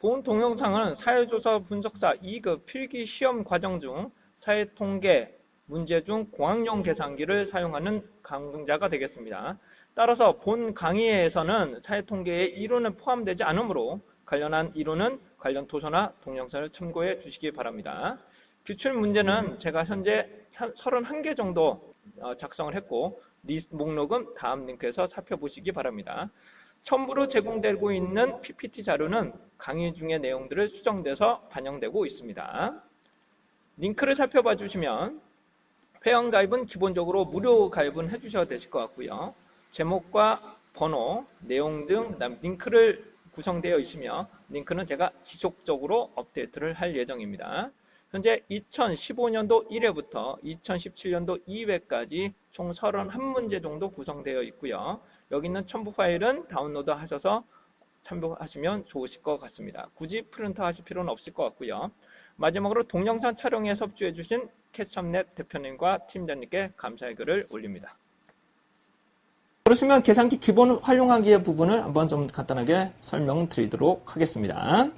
본 동영상은 사회조사 분석사 2급 필기 시험 과정 중 사회통계 문제 중 공학용 계산기를 사용하는 강좌가 되겠습니다. 따라서 본 강의에서는 사회통계의 이론은 포함되지 않으므로 관련한 이론은 관련 도서나 동영상을 참고해 주시기 바랍니다. 기출 문제는 제가 현재 31개 정도 어, 작성을 했고 리스트 목록은 다음 링크에서 살펴보시기 바랍니다. 첨부로 제공되고 있는 PPT 자료는 강의 중의 내용들을 수정돼서 반영되고 있습니다. 링크를 살펴봐 주시면 회원 가입은 기본적으로 무료 가입은 해주셔야 되실 것 같고요. 제목과 번호, 내용 등 그다음 링크를 구성되어 있으며 링크는 제가 지속적으로 업데이트를 할 예정입니다. 현재 2015년도 1회부터 2017년도 2회까지 총 31문제 정도 구성되어 있고요. 여기 있는 첨부 파일은 다운로드 하셔서 참고하시면 좋으실 것 같습니다. 굳이 프린트 하실 필요는 없을 것 같고요. 마지막으로 동영상 촬영에 섭주해 주신 캐스텀넷 대표님과 팀장님께 감사의 글을 올립니다. 그러시면 계산기 기본 활용하기의 부분을 한번 좀 간단하게 설명드리도록 하겠습니다.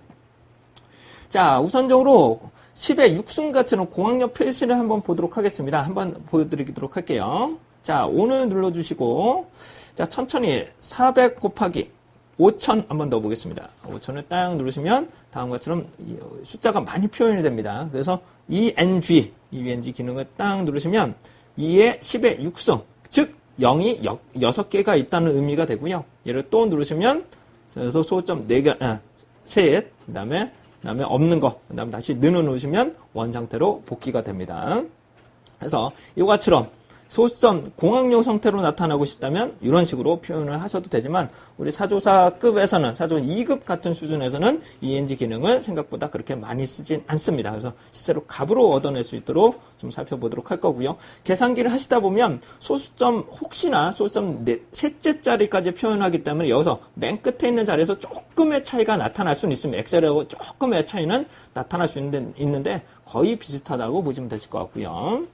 자, 우선적으로 10의 6승 가치는 공학력 표시를 한번 보도록 하겠습니다. 한번 보여드리도록 할게요. 자, 오늘 눌러주시고, 자, 천천히 400 곱하기 5000 한번 넣어보겠습니다. 5000을 딱 누르시면 다음과 같처럼 숫자가 많이 표현이 됩니다. 그래서 ENG, ENG 기능을 딱 누르시면 2의 10의 6승, 즉 0이 6개가 있다는 의미가 되고요. 얘를 또 누르시면 소점 4개, 아, 셋, 그 다음에 그 다음에 없는 거, 그 다음에 다시 는을 누르시면 원 상태로 복귀가 됩니다. 그래서 이것처럼 소수점 공학용 형태로 나타나고 싶다면 이런 식으로 표현을 하셔도 되지만 우리 사조사급에서는 사조사 2급 같은 수준에서는 ENG 기능을 생각보다 그렇게 많이 쓰진 않습니다. 그래서 실제로 값으로 얻어낼 수 있도록 좀 살펴보도록 할 거고요. 계산기를 하시다 보면 소수점 혹시나 소수점 네, 셋째 자리까지 표현하기 때문에 여기서 맨 끝에 있는 자리에서 조금의 차이가 나타날 수는 있습니다. 엑셀하고 조금의 차이는 나타날 수 있는데 거의 비슷하다고 보시면 되실 것 같고요.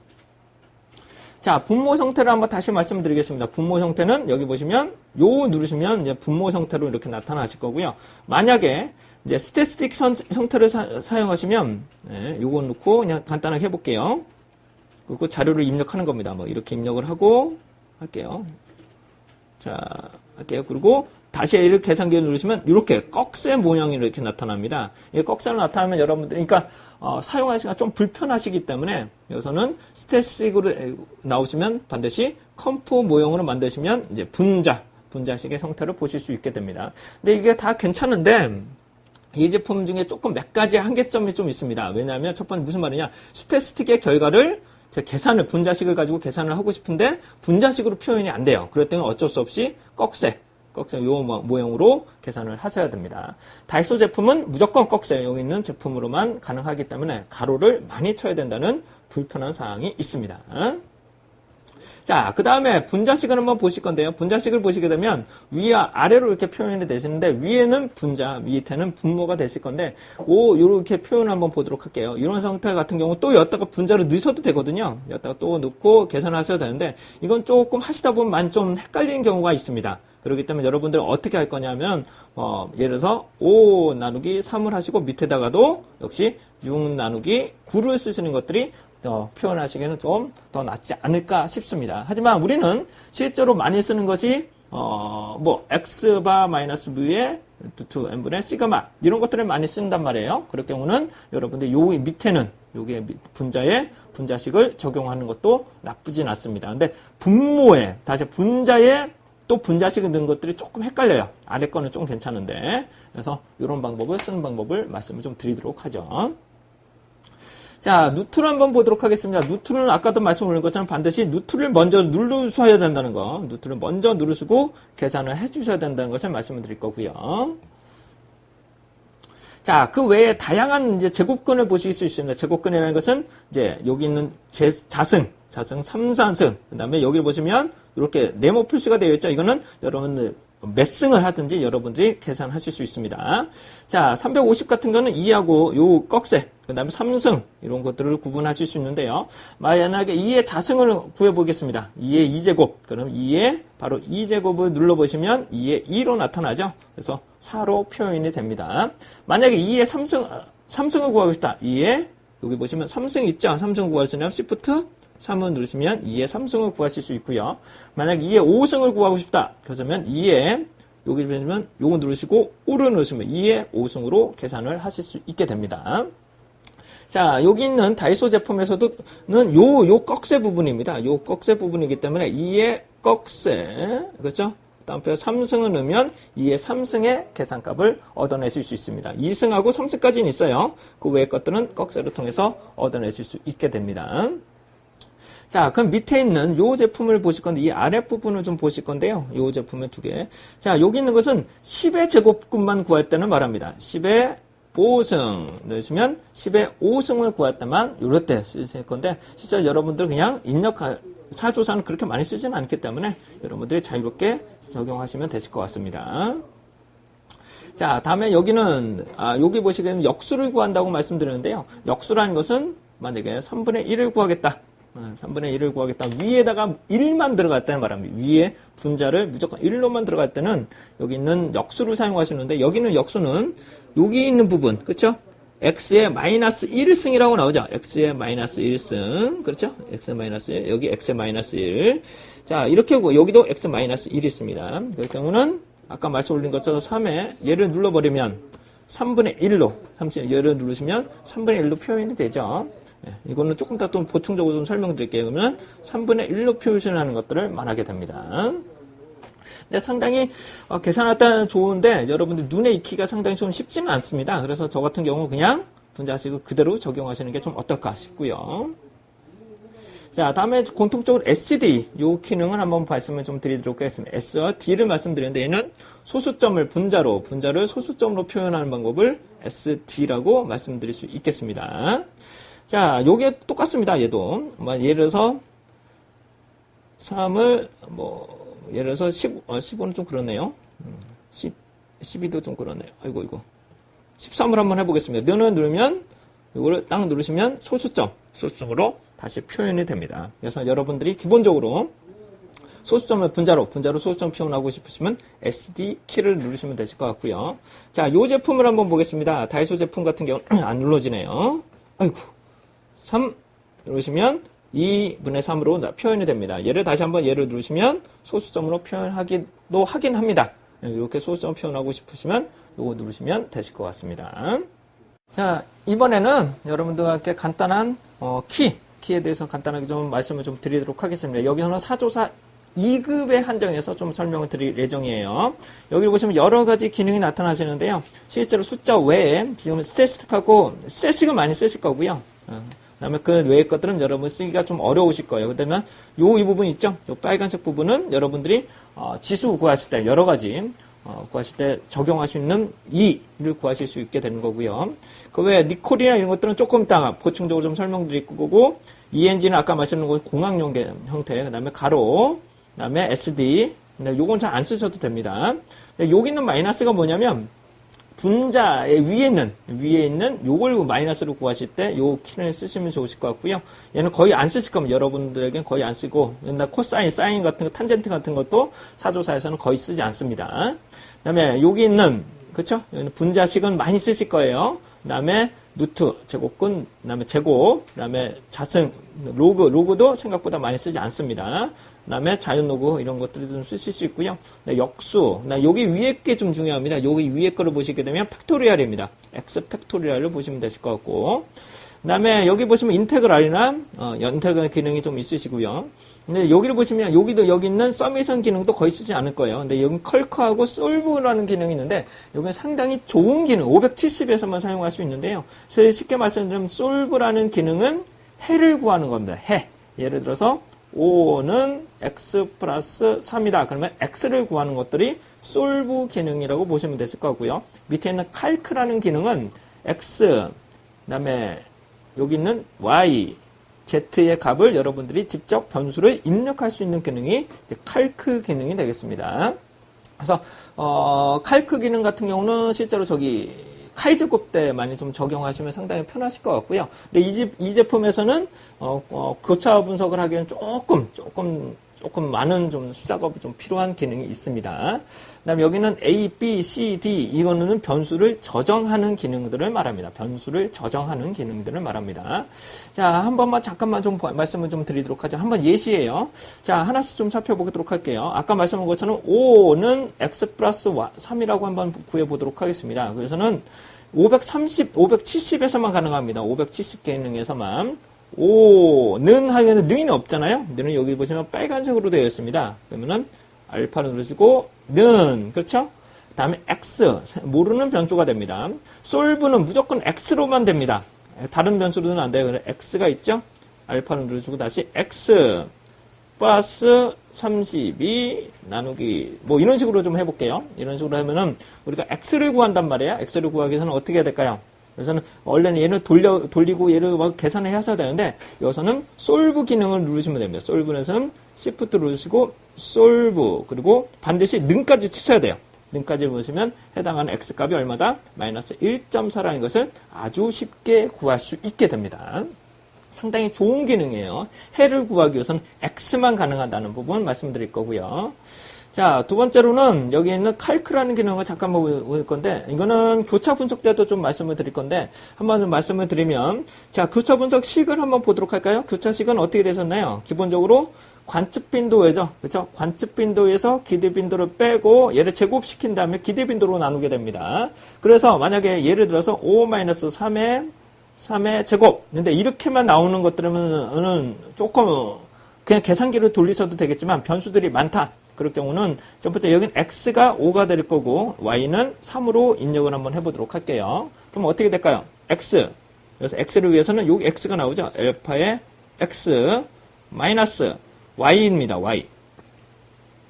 자, 분모 형태를 한번 다시 말씀드리겠습니다. 분모 형태는 여기 보시면 요 누르시면 이제 분모 형태로 이렇게 나타나실 거고요. 만약에 이제 스태스틱 형태를 사, 용하시면 네, 요거 넣고 그냥 간단하게 해볼게요. 그리고 자료를 입력하는 겁니다. 뭐 이렇게 입력을 하고 할게요. 자, 할게요. 그리고 다시 A를 계산기를 누르시면 이렇게 꺽쇠 모양이 이렇게 나타납니다. 이 꺽쇠로 나타나면 여러분들이 그러니까 어, 사용하시기가 좀 불편하시기 때문에 여기서는 스태틱으로 나오시면 반드시 컴포 모형으로 만드시면 이제 분자, 분자식의 형태를 보실 수 있게 됩니다. 근데 이게 다 괜찮은데 이 제품 중에 조금 몇 가지 한계점이 좀 있습니다. 왜냐하면 첫 번째 무슨 말이냐 스태틱의 결과를 제 계산을 분자식을 가지고 계산을 하고 싶은데 분자식으로 표현이 안 돼요. 그럴 때는 어쩔 수 없이 꺽쇠 꺽쇠 요 모형으로 계산을 하셔야 됩니다. 다이소 제품은 무조건 꺽쇠 여기 있는 제품으로만 가능하기 때문에 가로를 많이 쳐야 된다는 불편한 사항이 있습니다. 자, 그 다음에 분자식을 한번 보실 건데요. 분자식을 보시게 되면 위와 아래로 이렇게 표현이 되시는데 위에는 분자, 밑에는 분모가 되실 건데 오 이렇게 표현을 한번 보도록 할게요. 이런 상태 같은 경우 또 여기다가 분자를 넣으셔도 되거든요. 여기다가 또 넣고 계산하셔야 되는데 이건 조금 하시다 보면 좀 헷갈리는 경우가 있습니다. 그렇기 때문에 여러분들은 어떻게 할 거냐면 어, 예를 들어서 5 나누기 3을 하시고 밑에다가도 역시 6 나누기 9를 쓰시는 것들이 어, 표현하시기에는 좀 더 낫지 않을까 싶습니다. 하지만 우리는 실제로 많이 쓰는 것이 어, 뭐 x바 마이너스 v의 2 n분의 시그마 이런 것들을 많이 쓴단 말이에요. 그럴 경우는 여러분들 요 밑에는 요게 분자에 분자식을 적용하는 것도 나쁘진 않습니다. 근데 분모에 다시 분자에 또 분자식을 넣은 것들이 조금 헷갈려요. 아래 거는 좀 괜찮은데. 그래서 이런 방법을 쓰는 방법을 말씀을 좀 드리도록 하죠. 자, 누트를 한번 보도록 하겠습니다. 누트는 아까도 말씀드린 것처럼 반드시 누트를 먼저 누르셔야 된다는 거. 누트를 먼저 누르시고 계산을 해주셔야 된다는 것을 말씀을 드릴 거고요. 자, 그 외에 다양한 이제 제곱근을 보실 수 있습니다. 제곱근이라는 것은 이제 여기 있는 제, 자승, 자승 3, 4승. 그 다음에 여기 보시면 이렇게 네모 표시가 되어 있죠. 이거는 여러분들 몇 승을 하든지 여러분들이 계산하실 수 있습니다. 자, 350 같은 거는 2하고 요 꺽쇠, 그 다음에 3승, 이런 것들을 구분하실 수 있는데요. 만약에 2의 자승을 구해보겠습니다. 2의 2제곱, 그럼 2의 바로 2제곱을 눌러보시면 2의 2로 나타나죠. 그래서 4로 표현이 됩니다. 만약에 2의 3승, 3승을 구하고 싶다. 2의, 여기 보시면 3승 있죠? 3승 구할 수 있는 Shift 3을 누르시면 2의 3승을 구하실 수 있고요. 만약 2의 5승을 구하고 싶다. 그러면 2의 여기 보시면 요거 누르시고 5를 누르시면 2의 5승으로 계산을 하실 수 있게 됩니다. 자, 여기 있는 다이소 제품에서도는 요, 요 꺽쇠 부분입니다. 요 꺽쇠 부분이기 때문에 2의 꺽쇠, 그렇죠? 다음표 3승을 넣으면 2의 3승의 계산값을 얻어내실 수 있습니다. 2승하고 3승까지는 있어요. 그 외의 것들은 꺽쇠를 통해서 얻어내실 수 있게 됩니다. 자, 그럼 밑에 있는 요 제품을 보실 건데 이 아랫부분을 좀 보실 건데요. 요 제품의 두 개. 자, 여기 있는 것은 10의 제곱근만 구할 때는 말합니다. 10의 5승 넣으시면 10의 5승을 구할 때만 요럴 때 쓰실 건데 실제 여러분들 그냥 입력 사조사는 그렇게 많이 쓰지는 않기 때문에 여러분들이 자유롭게 적용하시면 되실 것 같습니다. 자, 다음에 여기는 아, 여기 보시기에는 역수를 구한다고 말씀드렸는데요. 역수라는 것은 만약에 3분의 1을 구하겠다. 3분의 1을 구하겠다. 위에다가 1만 들어갔다는 바람이 위에 분자를 무조건 1로만 들어갈 때는 여기 있는 역수를 사용하시는데 여기는 역수는 여기 있는 부분 그렇죠? x의 마이너스 1승이라고 나오죠. x의 마이너스 1승 그렇죠? x의 마이너스 1 여기 x의 마이너스 1. 자 이렇게 하고 여기도 x 마이너스 1이 있습니다. 그 경우는 아까 말씀 올린 것처럼 3에 얘를 눌러버리면 3분의 1로 30, 얘를 누르시면 3분의 1로 표현이 되죠. 예, 이거는 조금 더 좀 보충적으로 좀 설명드릴게요. 그러면 3분의 1로 표시하는 것들을 말하게 됩니다. 근데 상당히 어, 계산하다 좋은데 여러분들 눈에 익히기가 상당히 좀 쉽지는 않습니다. 그래서 저 같은 경우 그냥 분자식을 그대로 적용하시는 게 좀 어떨까 싶고요. 자, 다음에 공통적으로 SD 요 기능을 한번 말씀을 좀 드리도록 하겠습니다. S와 D를 말씀드렸는데 얘는 소수점을 분자로 분자를 소수점으로 표현하는 방법을 SD라고 말씀드릴 수 있겠습니다. 자, 요게 똑같습니다. 얘도. 뭐 예를 들어서 3을 뭐 예를 들어서 15, 어, 15는 좀 그렇네요. 10, 12도 좀 그렇네요. 아이고 이거. 13을 한번 해보겠습니다. 너는 누르면 이거를 딱 누르시면 소수점, 소수점으로 다시 표현이 됩니다. 그래서 여러분들이 기본적으로 소수점을 분자로, 분자로 소수점 표현하고 싶으시면 SD 키를 누르시면 되실 것 같고요. 자, 요 제품을 한번 보겠습니다. 다이소 제품 같은 경우는 안 눌러지네요. 아이고. 3 누르시면 2분의 3으로 표현이 됩니다. 얘를 다시 한번 얘를 누르시면 소수점으로 표현하기도 하긴 합니다. 이렇게 소수점 표현하고 싶으시면 이거 누르시면 되실 것 같습니다. 자, 이번에는 여러분들과 함께 간단한 어, 키, 키에 대해서 간단하게 좀 말씀을 좀 드리도록 하겠습니다. 여기서는 사조사 2급에 한정해서 좀 설명을 드릴 예정이에요. 여기 보시면 여러 가지 기능이 나타나시는데요. 실제로 숫자 외에 지금 스태틱하고 스태틱을 많이 쓰실 거고요. 어, 그다음에 그 외의 것들은 여러분 쓰기가 좀 어려우실 거예요. 그다음에 요 이 부분 있죠? 요 빨간색 부분은 여러분들이 어, 지수 구하실 때 여러 가지 어, 구하실 때 적용할 수 있는 이를 구하실 수 있게 되는 거고요. 그 외에 니콜이나 이런 것들은 조금 이따 보충적으로 좀 설명드릴 거고 ENG는 아까 말씀드린 거 공항용 형태, 그다음에 가로, 그다음에 SD. 근데 요건 잘 안 쓰셔도 됩니다. 근데 여기 있는 마이너스가 뭐냐면 분자의 위에 있는 위에 있는 요걸 마이너스로 구하실 때 요 키를 쓰시면 좋으실 것 같고요. 얘는 거의 안 쓰실 거면 여러분들에겐 거의 안 쓰고 옛날 코사인, 사인 같은 거, 탄젠트 같은 것도 사조사에서는 거의 쓰지 않습니다. 그다음에 여기 있는 그렇죠? 분자식은 많이 쓰실 거예요. 그다음에 루트 제곱근, 그다음에 제곱, 그다음에 자승 로그 로그도 생각보다 많이 쓰지 않습니다. 그다음에 자연 로그 이런 것들을 좀 쓰실 수 있고요. 네, 역수, 나 여기 위에 게 좀 중요합니다. 여기 위에 거를 보시게 되면 팩토리얼입니다. x 팩토리얼을 보시면 되실 것 같고, 그 다음에 여기 보시면 인테그랄이나 어, 인테그랄 기능이 좀 있으시고요. 근데 여기를 보시면 여기도 여기 있는 서미션 기능도 거의 쓰지 않을 거예요. 근데 여기 컬크하고 솔브라는 기능이 있는데 여기는 상당히 좋은 기능, 570에서만 사용할 수 있는데요. 쉽게 말씀드리면 솔브라는 기능은 해를 구하는 겁니다. 해. 예를 들어서 5는 x 플러스 3이다. 그러면 x를 구하는 것들이 솔브 기능이라고 보시면 되실 거고요. 밑에 있는 칼크라는 기능은 x, 그 다음에 여기 있는 y, z의 값을 여러분들이 직접 변수를 입력할 수 있는 기능이 칼크 기능이 되겠습니다. 그래서 어, 칼크 기능 같은 경우는 실제로 저기 카이제곱 때 많이 좀 적용하시면 상당히 편하실 것 같고요. 근데 이, 집, 이 제품에서는 어, 어, 교차 분석을 하기에는 조금 조금 조금 많은 좀 수작업이 좀 필요한 기능이 있습니다. 그다음 여기는 A, B, C, D 이거는 변수를 저정하는 기능들을 말합니다. 변수를 저정하는 기능들을 말합니다. 자, 한 번만 잠깐만 좀 말씀을 좀 드리도록 하죠. 한번 예시예요. 자, 하나씩 좀 살펴보도록 할게요. 아까 말씀한 것처럼 5는 x 플러스 3이라고 한번 구해 보도록 하겠습니다. 그래서는 530, 570에서만 가능합니다. 570 기능에서만. 5는 하면은 는이 없잖아요. 는은 여기 보시면 빨간색으로 되어 있습니다. 그러면은 알파를 누르시고 는 그렇죠? 다음에 x 모르는 변수가 됩니다. 솔브는 무조건 x로만 됩니다. 다른 변수로는 안 돼요. x가 있죠? 알파를 누르시고 다시 x 플러스 32 나누기 뭐 이런 식으로 좀 해볼게요. 이런 식으로 하면은 우리가 x를 구한단 말이에요. x를 구하기 위해서는 어떻게 해야 될까요? 그래서는 원래는 얘를 돌려, 돌리고 얘를 막 계산을 해서 되는데 여기서는 솔브 기능을 누르시면 됩니다. 솔브에서는 시프트 누르시고 솔브 그리고 반드시 능까지 치셔야 돼요. 능까지 보시면 해당하는 x값이 얼마다? 마이너스 1.4라는 것을 아주 쉽게 구할 수 있게 됩니다. 상당히 좋은 기능이에요. 해를 구하기 위해서는 x만 가능하다는 부분 말씀드릴 거고요. 자, 두 번째로는 여기 있는 칼크라는 기능을 잠깐만 볼 건데, 이거는 교차 분석 때도 좀 말씀을 드릴 건데, 한번 좀 말씀을 드리면, 자, 교차 분석 식을 한번 보도록 할까요? 교차식은 어떻게 되셨나요? 기본적으로 관측 빈도에죠. 그렇죠? 관측 빈도에서 기대 빈도를 빼고 얘를 제곱시킨 다음에 기대 빈도로 나누게 됩니다. 그래서 만약에 예를 들어서 5-3의 3의 제곱. 근데 이렇게만 나오는 것들은 조금 그냥 계산기를 돌리셔도 되겠지만 변수들이 많다. 그럴 경우는 첫 번째 여기는 x가 5가 될 거고 y는 3으로 입력을 한번 해보도록 할게요. 그럼 어떻게 될까요? x 그래서 x를 위해서는 여기 x가 나오죠. 알파의 x 마이너스 y입니다. y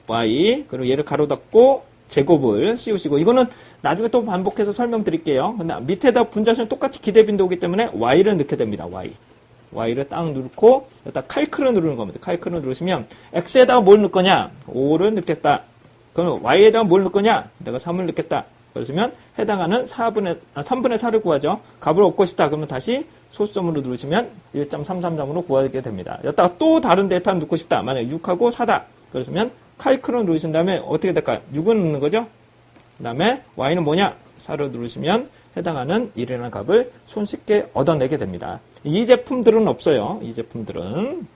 y 그리고 얘를 가로 닫고 제곱을 씌우시고 이거는 나중에 또 반복해서 설명드릴게요. 근데 밑에다 분자수는 똑같이 기대 빈도이기 때문에 y를 넣게 됩니다. y Y를 딱 누르고 여기다 칼크를 누르는 겁니다. 칼크를 누르시면 X에다가 뭘 넣을 거냐? 5를 넣겠다. 그럼 Y에다가 뭘 넣을 거냐? 내가 3을 넣겠다. 그러시면 해당하는 4분의, 아, 3분의 4를 구하죠. 값을 얻고 싶다. 그러면 다시 소수점으로 누르시면 1.33점으로 구하게 됩니다. 여기다가 또 다른 데이터를 넣고 싶다. 만약에 6하고 4다. 그러시면 칼크를 누르신 다음에 어떻게 될까요? 6은 넣는 거죠. 그 다음에 Y는 뭐냐? 4를 누르시면 해당하는 1이라는 값을 손쉽게 얻어내게 됩니다. 이 제품들은 없어요. 이 제품들은.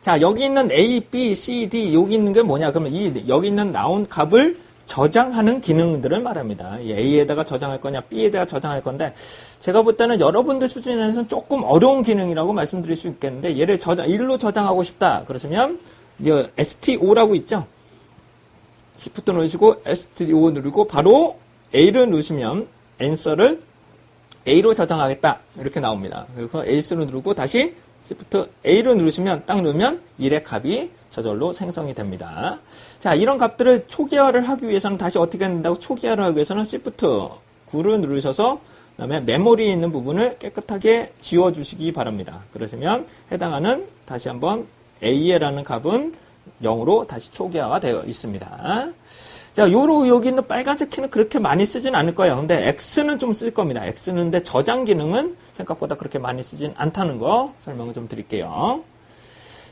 자, 여기 있는 A, B, C, D, 여기 있는 게 뭐냐? 그러면 이, 여기 있는 나온 값을 저장하는 기능들을 말합니다. A에다가 저장할 거냐, B에다가 저장할 건데, 제가 볼 때는 여러분들 수준에서는 조금 어려운 기능이라고 말씀드릴 수 있겠는데, 얘를 저장, 1로 저장하고 싶다. 그러시면, STO라고 있죠? Shift 누르시고, STO 누르고, 바로 A를 누르시면, answer를 A로 저장하겠다. 이렇게 나옵니다. 그래서 A스로 누르고 다시 Shift A로 누르시면 딱 누르면 1의 값이 저절로 생성이 됩니다. 자, 이런 값들을 초기화를 하기 위해서는 다시 어떻게 된다고 초기화를 하기 위해서는 Shift 9를 누르셔서 그 다음에 메모리에 있는 부분을 깨끗하게 지워주시기 바랍니다. 그러시면 해당하는 다시 한번 A라는 값은 0으로 다시 초기화가 되어 있습니다. 자, 요로 여기 있는 빨간색 키는 그렇게 많이 쓰진 않을 거예요. 근데 X는 좀 쓸 겁니다. X는 근데 저장 기능은 생각보다 그렇게 많이 쓰진 않다는 거 설명을 좀 드릴게요.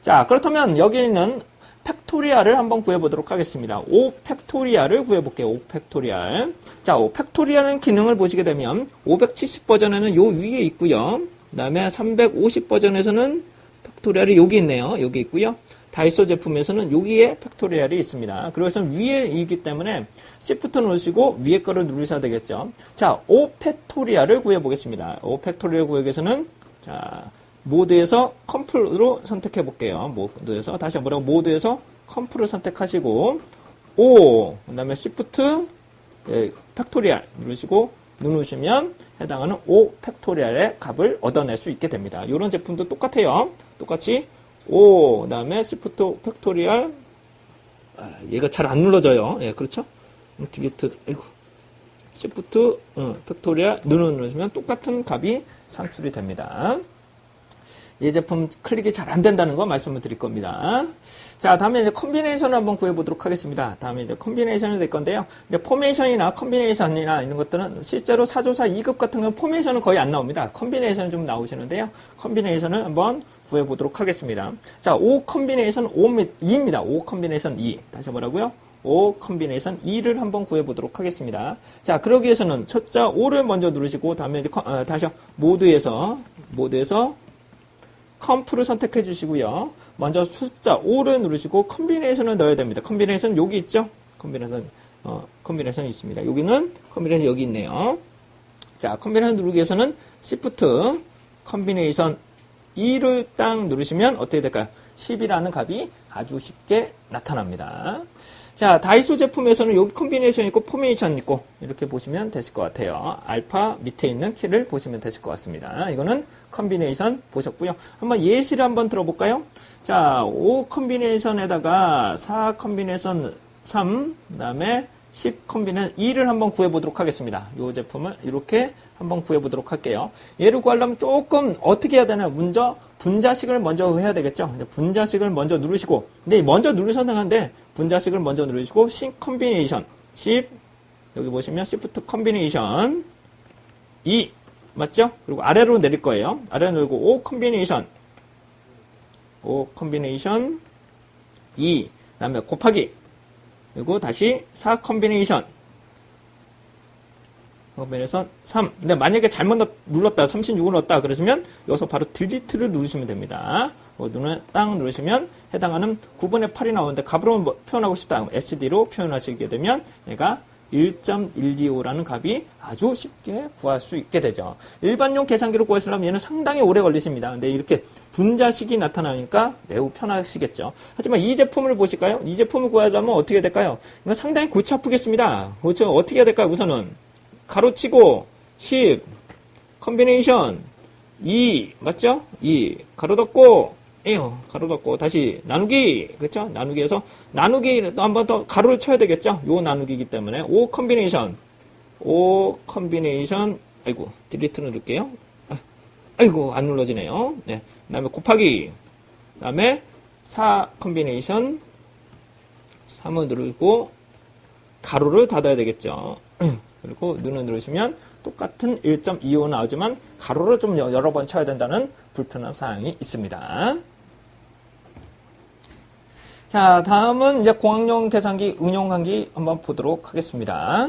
자, 그렇다면 여기 있는 팩토리알을 한번 구해보도록 하겠습니다. 5 팩토리알을 구해볼게요. 5 팩토리알. 자, 5 팩토리알은 기능을 보시게 되면 570 버전에는 요 위에 있고요. 그 다음에 350 버전에서는 팩토리알이 여기 있네요. 여기 있고요. 다이소 제품에서는 여기에 팩토리얼이 있습니다. 그래서 위에 있기 때문에 Shift 누르시고 위에 거를 누르셔야 되겠죠. 자, 5 팩토리얼을 구해보겠습니다. 5 팩토리얼 위해서는 자, 모드에서 컴플로 선택해 볼게요. 모드에서 다시 한번 모드에서 컴플을 선택하시고 5, 그 다음에 Shift 예, 팩토리얼 누르시고 누르시면 해당하는 5 팩토리얼의 값을 얻어낼 수 있게 됩니다. 이런 제품도 똑같아요. 똑같이 5, 그 다음에 시프트 팩토리얼, 아, 얘가 잘 안 눌러져요. 예, 그렇죠? 디리트, 아이고. 시프트, 어, 팩토리얼, 누르 누르시면 똑같은 값이 산출이 됩니다. 이 제품 클릭이 잘 안 된다는 거 말씀을 드릴 겁니다. 자, 다음에 이제 컨비네이션을 한번 구해보도록 하겠습니다. 다음에 이제 컨비네이션이 될 건데요. 이제 포메이션이나 컨비네이션이나 이런 것들은 실제로 사조사 2급 같은 경우는 포메이션은 거의 안 나옵니다. 컨비네이션 좀 나오시는데요. 컨비네이션을 한번 구해보도록 하겠습니다. 자, 5 컨비네이션 2입니다. 5 컨비네이션 2. 다시 뭐라고요? 5 컨비네이션 2를 한번 구해보도록 하겠습니다. 자, 그러기 위해서는 첫자 5를 먼저 누르시고 다음에 이제 어, 다시 모드에서 모드에서 컴프를 선택해 주시고요. 먼저 숫자 5를 누르시고 컨비네이션을 넣어야 됩니다. 컨비네이션 여기 있죠? 컨비네이션 어, 컨비네이션이 있습니다. 여기는 컨비네이션 여기 있네요. 자, 컨비네이션 누르기 위해서는 Shift 컨비네이션 2를 딱 누르시면 어떻게 될까요? 10이라는 값이 아주 쉽게 나타납니다. 자, 다이소 제품에서는 여기 컨비네이션 있고 포메이션 있고 이렇게 보시면 되실 것 같아요. 알파 밑에 있는 키를 보시면 되실 것 같습니다. 이거는 컨비네이션 보셨고요. 한번 예시를 한번 들어볼까요? 자, 5 컨비네이션에다가 4 컨비네이션 3, 그 다음에 10 컨비네이션 2를 한번 구해보도록 하겠습니다. 이 제품을 이렇게 한번 구해보도록 할게요. 얘를 구하려면 조금 어떻게 해야 되나? 먼저 분자식을 먼저 해야 되겠죠. 분자식을 먼저 누르시고, 근데 먼저 누르셔도 되는데 분자식을 먼저 누르시고 시 컨비네이션 10 여기 보시면 시프트 컨비네이션 2 맞죠? 그리고 아래로 내릴 거예요. 아래로 내리고 5 컨비네이션 5 컨비네이션 2 그다음에 곱하기 그리고 다시 4 컨비네이션 컨비네이션 3 근데 만약에 잘못 눌렀다 36을 넣었다 그러시면 여기서 바로 딜리트를 누르시면 됩니다. 딱 누르시면 해당하는 9분의 8이 나오는데 값으로 뭐 표현하고 싶다. SD로 표현하시게 되면 얘가 1.125라는 값이 아주 쉽게 구할 수 있게 되죠. 일반용 계산기로 구하시려면 얘는 상당히 오래 걸리십니다. 근데 이렇게 분자식이 나타나니까 매우 편하시겠죠. 하지만 이 제품을 보실까요? 이 제품을 구하려면 어떻게 될까요? 이거 상당히 골치 아프겠습니다. 그렇죠? 어떻게 해야 될까요? 우선은 가로치고 10 컨비네이션 2 맞죠? 2 가로 닫고 에요. 가로 닫고 다시 나누기. 그렇죠? 나누기에서 나누기 또 한 번 더 가로를 쳐야 되겠죠? 요 나누기이기 때문에 5 컨비네이션 5 컨비네이션 아이고 딜리트 누를게요. 아, 아이고 안 눌러지네요. 네. 그 다음에 곱하기 그 다음에 4 컨비네이션 3을 누르고 가로를 닫아야 되겠죠. 그리고 눈을 누르시면 똑같은 1.25 나오지만 가로를 좀 여러 번 쳐야 된다는 불편한 사항이 있습니다. 자, 다음은 이제 공학용 계산기 응용 강기 한번 보도록 하겠습니다.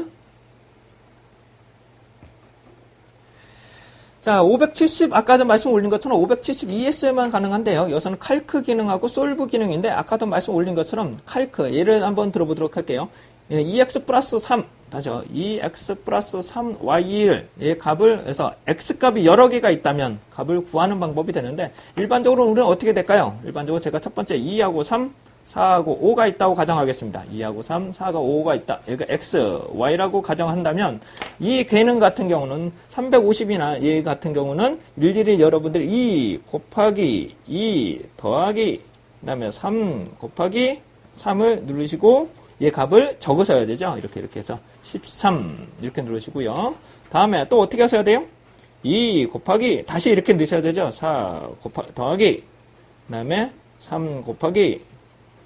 자, 570, 아까도 말씀 올린 것처럼 572S에만 가능한데요. 여기서는 칼크 기능하고 솔브 기능인데, 아까도 말씀 올린 것처럼 칼크, 예를 한번 들어보도록 할게요. 예, EX 플러스 3, 다시요. EX 플러스 3Y1, 의 값을, 해서 X값이 여러 개가 있다면 값을 구하는 방법이 되는데, 일반적으로 우리는 어떻게 될까요? 일반적으로 제가 첫 번째 2하고 3, 4하고 5가 있다고 가정하겠습니다. 2하고 3, 4가 5가 있다. 여기가 x, y라고 가정한다면 이 괴는 같은 경우는 350이나 얘 같은 경우는 일일이 여러분들 2 곱하기 2 더하기 그다음에 3 곱하기 3을 누르시고 얘 값을 적으셔야 되죠. 이렇게 이렇게 해서 13 이렇게 누르시고요. 다음에 또 어떻게 하셔야 돼요? 2 곱하기 다시 이렇게 넣으셔야 되죠. 4 곱하 더하기 그다음에 3 곱하기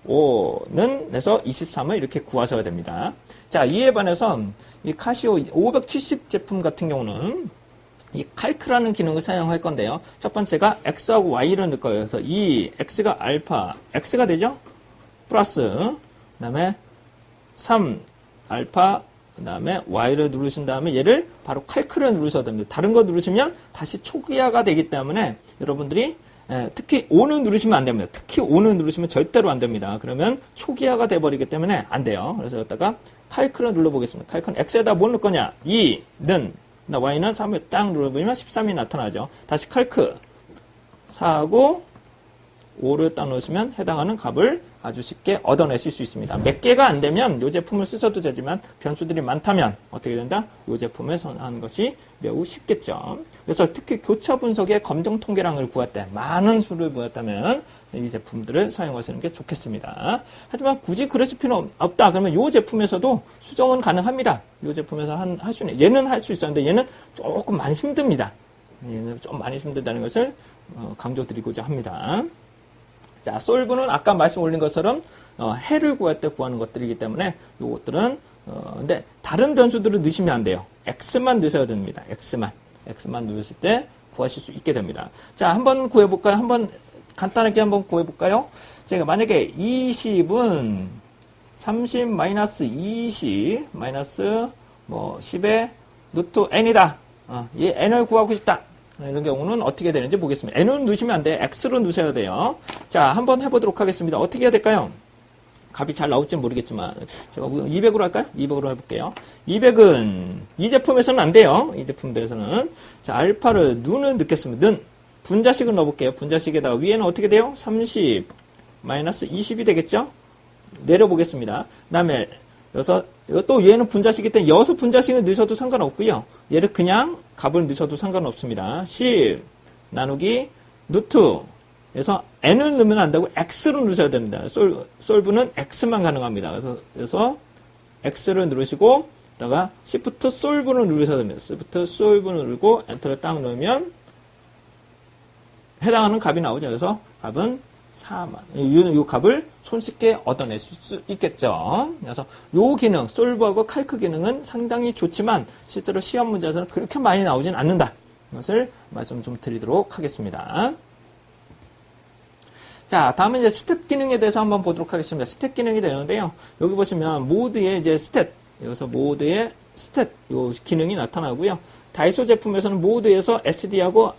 5는 내서 23을 이렇게 구하셔야 됩니다. 자, 이에 반해서 이 카시오 570 제품 같은 경우는 이 칼크라는 기능을 사용할 건데요. 첫 번째가 x하고 y를 넣을 거예요. 그래서 이 x가 알파, x가 되죠? 플러스, 그 다음에 3 알파, 그 다음에 y를 누르신 다음에 얘를 바로 칼크를 누르셔야 됩니다. 다른 거 누르시면 다시 초기화가 되기 때문에 여러분들이 예, 특히 5는 누르시면 안 됩니다. 특히 5는 누르시면 절대로 안 됩니다. 그러면 초기화가 돼버리기 때문에 안 돼요. 그래서 여기다가 칼크를 눌러보겠습니다. 칼크는 X에다 뭘 넣을 거냐? 2는, Y는 3을 딱 눌러보면 13이 나타나죠. 다시 칼크 4하고 5를 딱 넣으시면 해당하는 값을 아주 쉽게 얻어내실 수 있습니다. 몇 개가 안 되면 이 제품을 쓰셔도 되지만 변수들이 많다면 어떻게 된다? 이 제품을 선호하는 것이 매우 쉽겠죠. 그래서 특히 교차 분석의 검정 통계량을 구할 때 많은 수를 구했다면 이 제품들을 사용하시는 게 좋겠습니다. 하지만 굳이 그러실 필요 없다. 그러면 이 제품에서도 수정은 가능합니다. 이 제품에서 할수 있는 얘는 할 수 있었는데 얘는 조금 많이 힘듭니다. 예, 좀 많이 힘들다는 것을 어, 강조드리고자 합니다. 자, 솔브는 아까 말씀 올린 것처럼 어, 해를 구할 때 구하는 것들이기 때문에 이것들은 어, 근데 다른 변수들을 넣으시면 안 돼요. x만 넣으셔야 됩니다. x만 x만 넣으실 때 구하실 수 있게 됩니다. 자, 한번 구해볼까요? 한번 간단하게 한번 구해볼까요? 제가 만약에 20은 30 마이너스 20 마이너스 뭐 10의 루트 n이다. 어, 이 n을 구하고 싶다. 이런 경우는 어떻게 되는지 보겠습니다. n은 넣으시면 안 돼. x로 넣으셔야 돼요. 자, 한번 해보도록 하겠습니다. 어떻게 해야 될까요? 값이 잘 나올지 모르겠지만 제가 200으로 할까요? 200으로 해볼게요. 200은 이 제품에서는 안 돼요. 이 제품들에서는 자 알파를 눈은 넣겠습니다. 는 분자식을 넣어볼게요. 분자식에다가 위에는 어떻게 돼요? 30 마이너스 20이 되겠죠? 내려보겠습니다. 그 다음에 여섯 또 얘는 분자식이기 때문에 여섯 분자식을 넣으셔도 상관없고요. 얘를 그냥 값을 넣으셔도 상관없습니다. 10 나누기 루트 그래서 n을 넣으면 안 되고 x로 누르셔야 됩니다. 솔, 솔브는 x만 가능합니다. 그래서, 그래서 x를 누르시고 다가 shift 솔브를 누르셔야 됩니다. shift 솔브를 누르고 엔터를 딱 넣으면 해당하는 값이 나오죠. 그래서 값은 4만. 이, 이 값을 손쉽게 얻어낼 수 있겠죠. 그래서 이 기능, 솔브하고 칼크 기능은 상당히 좋지만 실제로 시험 문제에서는 그렇게 많이 나오진 않는다. 이것을 말씀 좀 드리도록 하겠습니다. 자, 다음에 이제 스탯 기능에 대해서 한번 보도록 하겠습니다. 스탯 기능이 되는데요. 여기 보시면 모드의 이제 스탯, 여기서 모드의 스탯 요 기능이 나타나고요. 다이소 제품에서는 모드에서 SD하고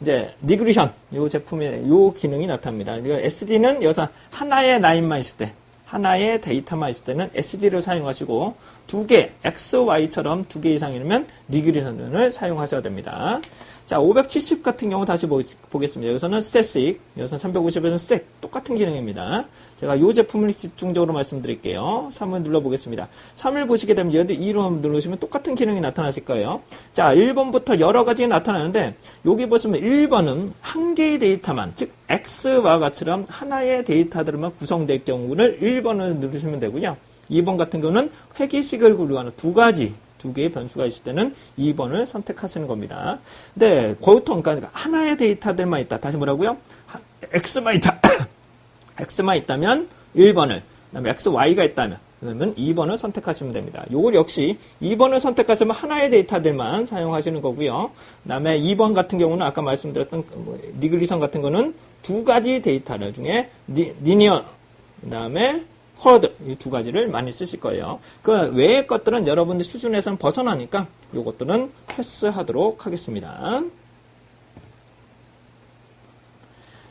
이제 리그리션 요 제품의 요 기능이 나타납니다. 그러니까 SD는 여기서 하나의 라인만 있을 때 하나의 데이터만 있을 때는 SD를 사용하시고 두 개, X, Y처럼 두 개 이상이면 리그리션을 사용하셔야 됩니다. 자, 570 같은 경우 다시 보 겠습니다. 여기서는 스태틱, 여기서는 350에서는 스택, 똑같은 기능입니다. 제가 이 제품을 집중적으로 말씀드릴게요. 3을 눌러보겠습니다. 3을 보시게 되면 얘도 2로 누르시면 똑같은 기능이 나타나실 거예요. 자, 1번부터 여러 가지 나타나는데, 여기 보시면 1번은 한 개의 데이터만, 즉, X와 같이처럼 하나의 데이터들만 구성될 경우를 1번을 누르시면 되고요. 2번 같은 경우는 회기식을 구류하는 두 가지 두 개의 변수가 있을 때는 2번을 선택하시는 겁니다. 네, 보통 그러니까 하나의 데이터들만 있다. 다시 뭐라고요? x만 있다. x만 있다면 1번을, 그다음에 x, y가 있다면 그러면 2번을 선택하시면 됩니다. 요걸 역시 2번을 선택하시면 하나의 데이터들만 사용하시는 거고요. 그다음에 2번 같은 경우는 아까 말씀드렸던 뭐 니글리선 같은 거는 두 가지 데이터를 중에 니, 니니어 그다음에 쿼드 이두 가지를 많이 쓰실 거예요. 그 외의 것들은 여러분들 수준에서는 벗어나니까 이것들은 패스하도록 하겠습니다.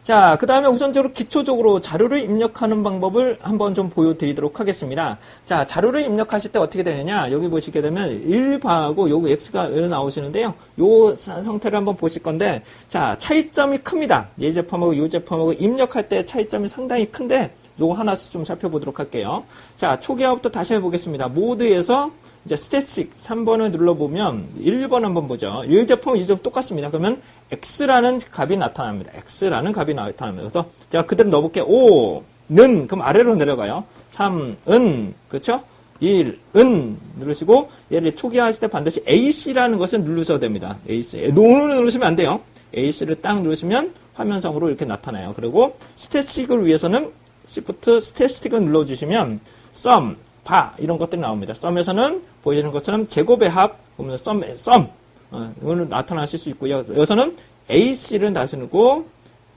자, 그 다음에 우선적으로 기초적으로 자료를 입력하는 방법을 한번 좀 보여드리도록 하겠습니다. 자, 자료를 입력하실 때 어떻게 되느냐. 여기 보시게 되면 1바하고 요거 X가 나오시는데요. 요 상태를 한번 보실 건데, 자, 차이점이 큽니다. 이 제품하고 이 제품하고 입력할 때 차이점이 상당히 큰데, 요거 하나씩 좀 살펴보도록 할게요. 자, 초기화부터 다시 해보겠습니다. 모드에서 이제 스태틱 3번을 눌러보면 1번 한번 보죠. 이 제품 이점 똑같습니다. 그러면 X라는 값이 나타납니다. X라는 값이 나타납니다. 그래서 제가 그대로 넣어볼게요. 5, 는, 그럼 아래로 내려가요. 3, 은, 그렇죠? 1, 은 누르시고 얘를 초기화하실 때 반드시 AC라는 것을 누르셔야 됩니다. AC. 노를 누르시면 안 돼요. AC를 딱 누르시면 화면상으로 이렇게 나타나요. 그리고 스태틱을 위해서는 Shift 스태틱을 눌러주시면 sum, 바 이런 것들이 나옵니다. 썸에서는 보이는 것처럼 제곱의 합 보면 썸, 썸 어, 이거는 나타나실 수 있고요. 여기서는 AC를 누르고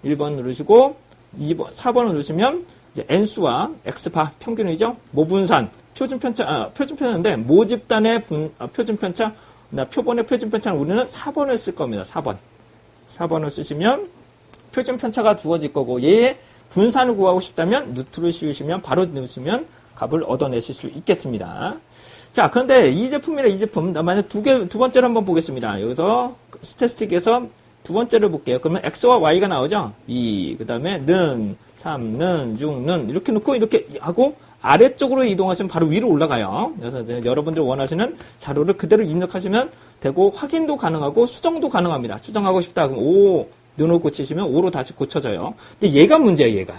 1번 누르시고 2번, 4번을 누르시면 이제 n수와 x바 평균이죠. 모분산 표준 편차 아, 표준 편차인데 모집단의 분, 아, 표준 편차 나 표본의 표준 편차는 우리는 4번을 쓸 겁니다. 4번 4번을 쓰시면 표준 편차가 두어질 거고 얘의 분산을 구하고 싶다면 루트를 씌우시면 바로 넣으시면 값을 얻어내실 수 있겠습니다. 자, 그런데 이 제품이나 이 제품, 만약 두 개, 두 번째를 한번 보겠습니다. 여기서 스태스틱에서 두 번째를 볼게요. 그러면 x와 y가 나오죠? 2, 그 다음에 는, 3, 는, 6, 는, 이렇게 놓고 이렇게 하고 아래쪽으로 이동하시면 바로 위로 올라가요. 그래서 여러분들 원하시는 자료를 그대로 입력하시면 되고 확인도 가능하고 수정도 가능합니다. 수정하고 싶다. 그럼 5, 눈을 고치시면 5로 다시 고쳐져요. 근데 얘가 문제예요, 얘가.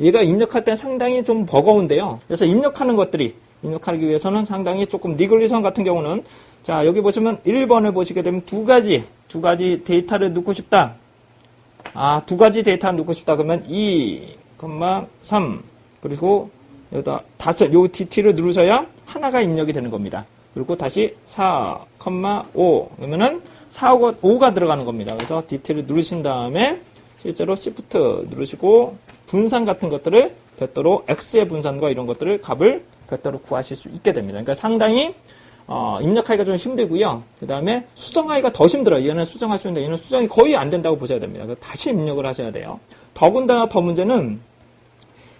얘가 입력할 때 상당히 좀 버거운데요. 그래서 입력하는 것들이 입력하기 위해서는 상당히 조금 니글리선 같은 경우는 자 여기 보시면 1번을 보시게 되면 두 가지 두 가지 데이터를 넣고 싶다. 아, 두 가지 데이터를 넣고 싶다. 그러면 2, 3 그리고 여기다 다섯 요 DT를 누르셔야 하나가 입력이 되는 겁니다. 그리고 다시 4, 5 그러면은 4하고 5가 들어가는 겁니다. 그래서 DT를 누르신 다음에 실제로 Shift 누르시고 분산 같은 것들을 별도로 X의 분산과 이런 것들을 값을 별도로 구하실 수 있게 됩니다. 그러니까 상당히 어, 입력하기가 좀 힘들고요. 그 다음에 수정하기가 더 힘들어요. 얘는 수정할 수 있는데 얘는 수정이 거의 안 된다고 보셔야 됩니다. 다시 입력을 하셔야 돼요. 더군다나 더 문제는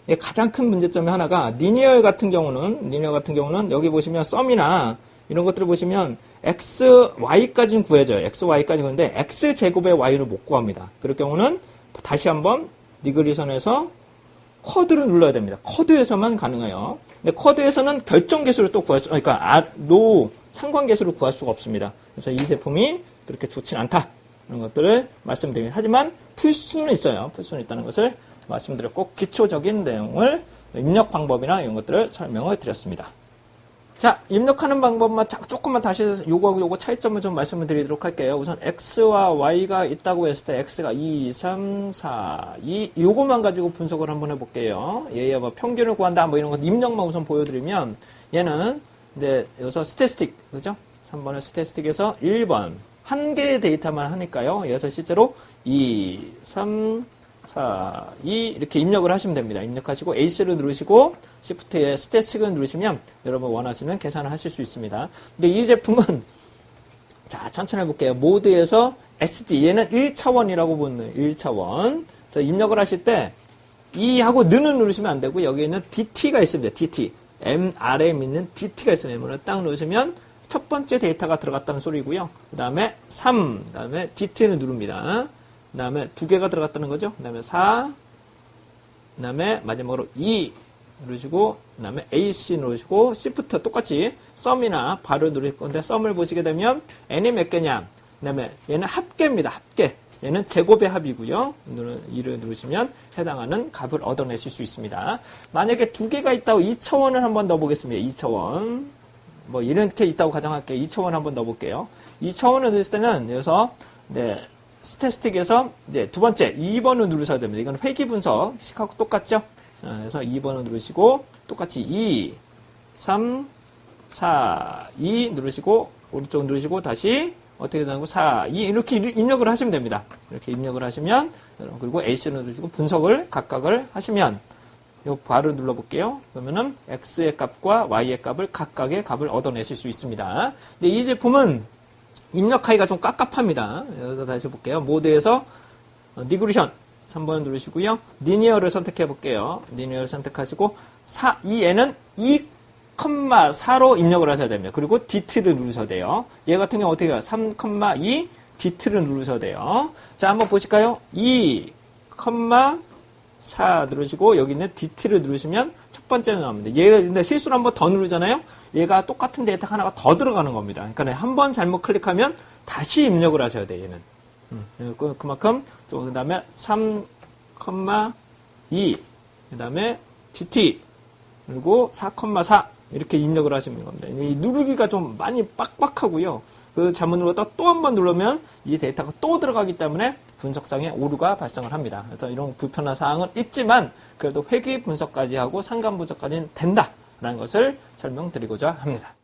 예, 가장 큰 문제점이 하나가 리니어 같은 경우는 리니어 같은 경우는 여기 보시면 썸이나 이런 것들을 보시면 x, y까지는 구해져요. x, y까지 구하는데 x 제곱의 y를 못 구합니다. 그럴 경우는 다시 한번 리그리션에서 쿼드를 눌러야 됩니다. 쿼드에서만 가능해요. 근데 쿼드에서는 결정 개수를 또 구할 수, 그러니까 아, 노 상관 개수를 구할 수가 없습니다. 그래서 이 제품이 그렇게 좋진 않다. 이런 것들을 말씀드립니다. 하지만 풀 수는 있어요. 풀 수는 있다는 것을 말씀드렸고 기초적인 내용을 입력 방법이나 이런 것들을 설명을 드렸습니다. 자, 입력하는 방법만 자- 조금만 다시 요거하고 요거 차이점을 좀 말씀을 드리도록 할게요. 우선 x와 y가 있다고 했을 때 x가 2, 3, 4, 2 요거만 가지고 분석을 한번 해 볼게요. 얘의 뭐 평균을 구한다 뭐 이런 것 입력만 우선 보여 드리면 얘는 이제 여기서 스태스틱 그죠? 3번은 스태스틱에서 1번 한 개의 데이터만 하니까요. 여기서 실제로 2, 3, 4, 2 이렇게 입력을 하시면 됩니다. 입력하시고 A씨를 누르시고 Shift에 스태틱을 누르시면 여러분 원하시는 계산을 하실 수 있습니다. 근데 이 제품은 자 천천히 해볼게요. 모드에서 SD 얘는 1차원이라고 보는 1차원. 그래서 입력을 하실 때 E 하고 는을 누르시면 안 되고 여기에는 DT가 있습니다. DT. MRM 있는 DT가 있습니다. M을 딱 누르시면 첫 번째 데이터가 들어갔다는 소리고요. 그 다음에 3, 그 다음에 DT를 누릅니다. 그 다음에 두 개가 들어갔다는 거죠. 그 다음에 4, 그 다음에 마지막으로 2 누르시고, 그 다음에 AC 누르시고, Shift 똑같이 썸이나 바를 누르실 건데, 썸을 보시게 되면 n이 몇 개냐. 그 다음에 얘는 합계입니다. 합계. 얘는 제곱의 합이고요. 이를 누르시면 해당하는 값을 얻어내실 수 있습니다. 만약에 두 개가 있다고 2차원을 한번 넣어보겠습니다. 2차원. 뭐 이렇게 있다고 가정할게요. 2차원 한번 넣어볼게요. 2차원을 넣을 때는 여기서 네, 스태스틱에서 이제 두 번째 2번을 누르셔야 됩니다. 이건 회기 분석 식하고 똑같죠? 자, 그래서 2번을 누르시고 똑같이 2, 3, 4, 2 누르시고 오른쪽 누르시고 다시 어떻게 되는 거 4, 2 이렇게 입력을 하시면 됩니다. 이렇게 입력을 하시면 그리고 A씨를 누르시고 분석을 각각을 하시면 요 바를 눌러볼게요. 그러면은 x의 값과 y의 값을 각각의 값을 얻어내실 수 있습니다. 근데 이 제품은 입력하기가 좀 깝깝합니다. 여기서 다시 볼게요. 모드에서 니그리션 3번 누르시고요. 리니어를 선택해 볼게요. 리니어를 선택하시고 4, 이 애는 2,4로 입력을 하셔야 됩니다. 그리고 DT를 누르셔야 돼요. 얘 같은 경우 어떻게 해요? 3,2 DT를 누르셔야 돼요. 자, 한번 보실까요? 2, 4 누르시고 여기 있는 DT를 누르시면 첫 번째는 나옵니다. 얘가 근데 실수로 한 번 더 누르잖아요. 얘가 똑같은 데이터 하나가 더 들어가는 겁니다. 그러니까 한 번 잘못 클릭하면 다시 입력을 하셔야 돼요. 얘는. 음, 그- 그만큼 또 그다음에 3,2 그다음에 DT 그리고 4,4 이렇게 입력을 하시는 겁니다. 이 누르기가 좀 많이 빡빡하고요. 그 눌렀다 또한 번 누르면 이 데이터가 또 들어가기 때문에 분석상에 오류가 발생을 합니다. 그래서 이런 불편한 사항은 있지만 그래도 회귀 분석까지 하고 상관 분석까지는 된다라는 것을 설명드리고자 합니다.